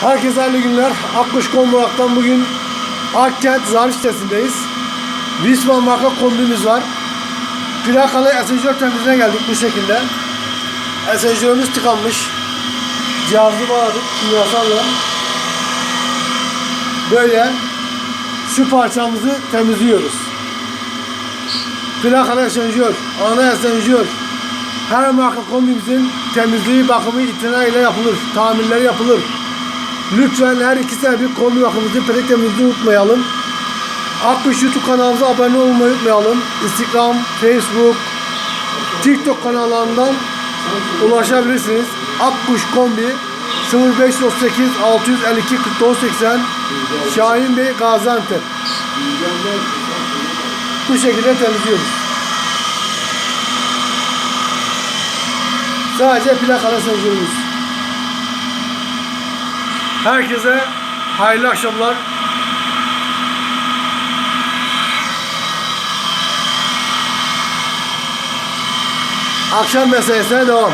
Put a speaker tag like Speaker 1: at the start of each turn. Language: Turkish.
Speaker 1: Herkese hayırlı günler. Akkuş Konvoyak'tan bugün Akkent Zarif sitesindeyiz. Wisman marka kombimiz var. Plakalı esensör temizliğine geldik bu şekilde. Esensörümüz tıkanmış. Cihazı bağladık kimyasalla. Böyle şu parçamızı temizliyoruz. Plakalı esensör, ana esensör, her marka kombimizin temizliği, bakımı itinayla yapılır. Tamirleri yapılır. Lütfen her iki sene bir kombi bakımımızı, petek temizliğini unutmayalım. Akkuş YouTube kanalımıza abone olmayı unutmayalım. Instagram, Facebook, TikTok kanallarından ulaşabilirsiniz. Akkuş Kombi 0538 652 4980 Şahin Bey Gaziantep. Bu şekilde temizliyoruz. Sadece plakalı sensörümüz. Herkese hayırlı akşamlar. Akşam mesaisine devam.